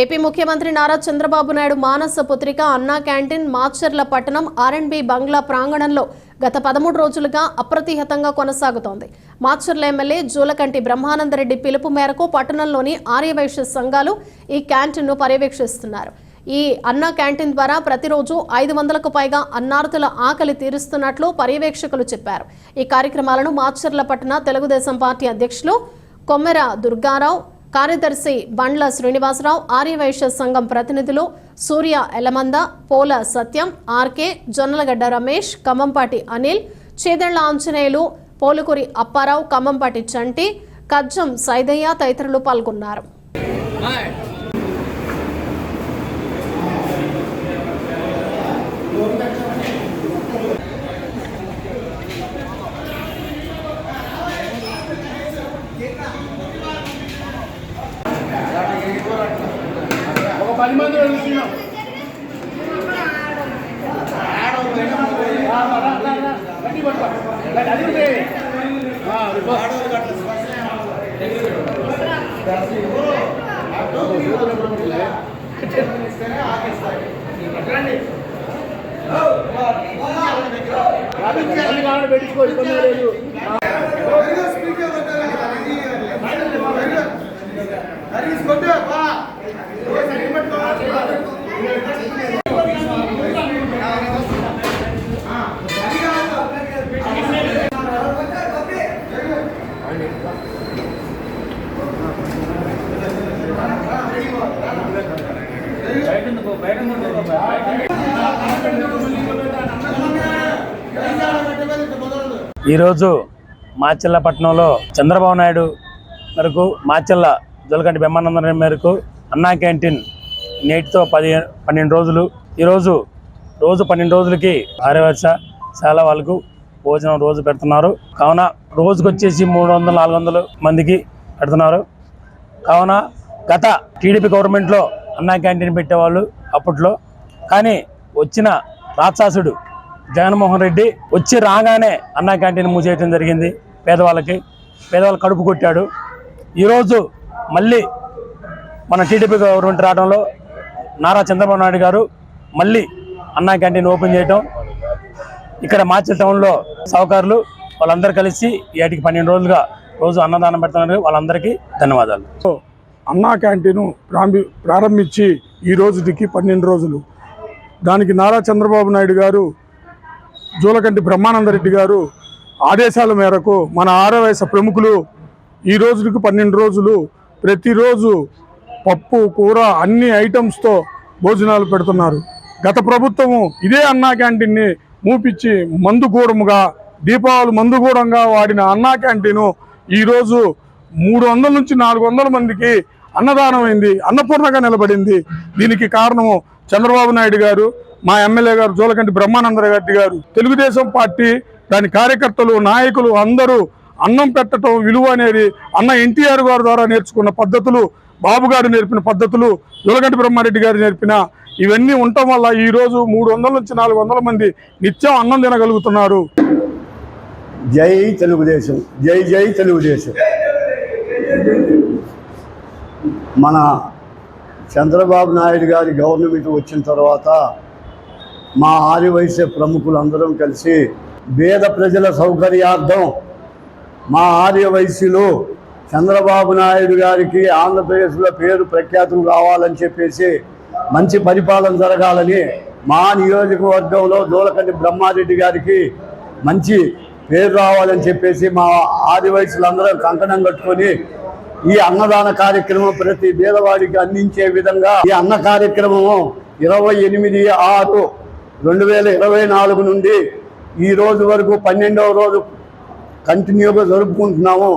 AP ముఖ్యమంత్రి నారా చంద్రబాబు నాయుడు మానస పుత్రిక అన్నా canteen Macherla పట్టణం ఆర్ఎండ్బి బంగ్లా ప్రాంగణంలో గత పదమూడు రోజులుగా అప్రతిహతంగా కొనసాగుతోంది. మాచర్ల ఎమ్మెల్యే జూలకంటి బ్రహ్మానందరెడ్డి పిలుపు మేరకు పట్టణంలోని ఆర్యవైశ్య సంఘాలు ఈ క్యాంటీన్ను పర్యవేక్షిస్తున్నారు. ఈ అన్నా క్యాంటీన్ ద్వారా ప్రతిరోజు ఐదు వందలకు పైగా అన్నార్థుల ఆకలి తీరుస్తున్నట్లు పర్యవేక్షకులు చెప్పారు. ఈ కార్యక్రమాలను మాచర్ల పట్టణ తెలుగుదేశం పార్టీ అధ్యక్షులు కొమ్మెర దుర్గారావు కార్యదర్శి బండ్ల శ్రీనివాసరావు ఆర్యవైశ్య సంఘం ప్రతినిధులు సూర్య ఎలమంద పోల సత్యం ఆర్కే జొన్నలగడ్డ రమేష్ కమ్మంపాటి అనిల్ చేదళ్ళ ఆంజనేయులు పోలుకూరి అప్పారావు కమ్మంపాటి చంటి కజ్జం సైదయ్య తదితరులు పాల్గొన్నారు. పది మంది వెళ్తున్నాం పెట్టించుకో ఇబ్బంది లేదు ఈరోజు మాచెల్ల పట్టణంలో చంద్రబాబు నాయుడు మేరకు మాచెల్ల జొలకంటి బ్రహ్మానందం మేరకు అన్నా క్యాంటీన్ నేటితో పది పన్నెండు రోజులు. ఈరోజు రోజు పన్నెండు రోజులకి ఆర్యవర్ష చాలా వాళ్ళకు భోజనం రోజు పెడుతున్నారు. కావున రోజుకు వచ్చేసి మూడు వందలు నాలుగు వందలు మందికి పెడుతున్నారు. కావున గత టీడీపీ గవర్నమెంట్లో అన్నా క్యాంటీన్ పెట్టేవాళ్ళు అప్పట్లో. కానీ వచ్చిన రాక్షసుడు జగన్మోహన్ రెడ్డి వచ్చి రాగానే అన్నా క్యాంటీన్ మూసేయటం జరిగింది పేదవాళ్ళకి. పేదవాళ్ళు కడుపు కొట్టాడు. ఈరోజు మళ్ళీ మన టీడీపీ గవర్నమెంట్ రావడంలో నారా చంద్రబాబు నాయుడు గారు మళ్ళీ అన్నా క్యాంటీన్ ఓపెన్ చేయటం. ఇక్కడ మార్చల్ టౌన్లో సహకారులు వాళ్ళందరూ కలిసి ఏటికి పన్నెండు రోజులుగా రోజు అన్నదానం పెడుతున్నారు. వాళ్ళందరికీ ధన్యవాదాలు. అన్నా క్యాంటీను ప్రారంభి ప్రారంభించి ఈ రోజుకి పన్నెండు రోజులు. దానికి నారా చంద్రబాబు నాయుడు గారు జూలకంటి బ్రహ్మానందరెడ్డి గారు ఆదేశాల మేరకు మన ఆరవయస ప్రముఖులు ఈ రోజుకి పన్నెండు రోజులు ప్రతిరోజు పప్పు కూర అన్ని ఐటమ్స్తో భోజనాలు పెడుతున్నారు. గత ప్రభుత్వము ఇదే అన్నా క్యాంటీన్ని మూపిచ్చి మందుగూడముగా దీపావళి మందుగూడంగా వాడిన అన్నా క్యాంటీను ఈరోజు మూడు వందల నుంచి నాలుగు వందల మందికి అన్నదానం అయింది అన్నపూర్ణగా నిలబడింది. దీనికి కారణము చంద్రబాబు నాయుడు గారు మా ఎమ్మెల్యే గారు జోలకంటి బ్రహ్మానంద రెడ్డి గారు తెలుగుదేశం పార్టీ దాని కార్యకర్తలు నాయకులు అందరూ అన్నం పెట్టడం విలువ అనేది అన్న ఎన్టీఆర్ గారి ద్వారా నేర్చుకున్న పద్ధతులు బాబు గారు నేర్పిన పద్ధతులు జోలకంటి బ్రహ్మారెడ్డి గారు నేర్పిన ఇవన్నీ ఉండటం వల్ల ఈరోజు మూడు వందల నుంచి నాలుగు వందల మంది నిత్యం అన్నం తినగలుగుతున్నారు. జై తెలుగుదేశం జై జై తెలుగుదేశం. మన చంద్రబాబు నాయుడు గారి గవర్నమెంట్ వచ్చిన తర్వాత మా ఆదివైశ్య ప్రముఖులందరం కలిసి పేద ప్రజల సౌకర్యార్థం మా ఆర్యవైశ్యులు చంద్రబాబు నాయుడు గారికి ఆంధ్రప్రదేశ్లో పేరు ప్రఖ్యాతులు రావాలని చెప్పేసి మంచి పరిపాలన జరగాలని మా నియోజకవర్గంలో దూలకంటి బ్రహ్మారెడ్డి గారికి మంచి పేరు రావాలని చెప్పేసి మా ఆదివయసులందరం కంకణం కట్టుకొని ఈ అన్నదాన కార్యక్రమం ప్రతి పేదవాడికి అందించే విధంగా ఈ అన్న కార్యక్రమము ఇరవై ఎనిమిది ఆరు రెండు వేల ఇరవై నాలుగు నుండి ఈ రోజు వరకు పన్నెండవ రోజు కంటిన్యూగా జరుపుకుంటున్నాము.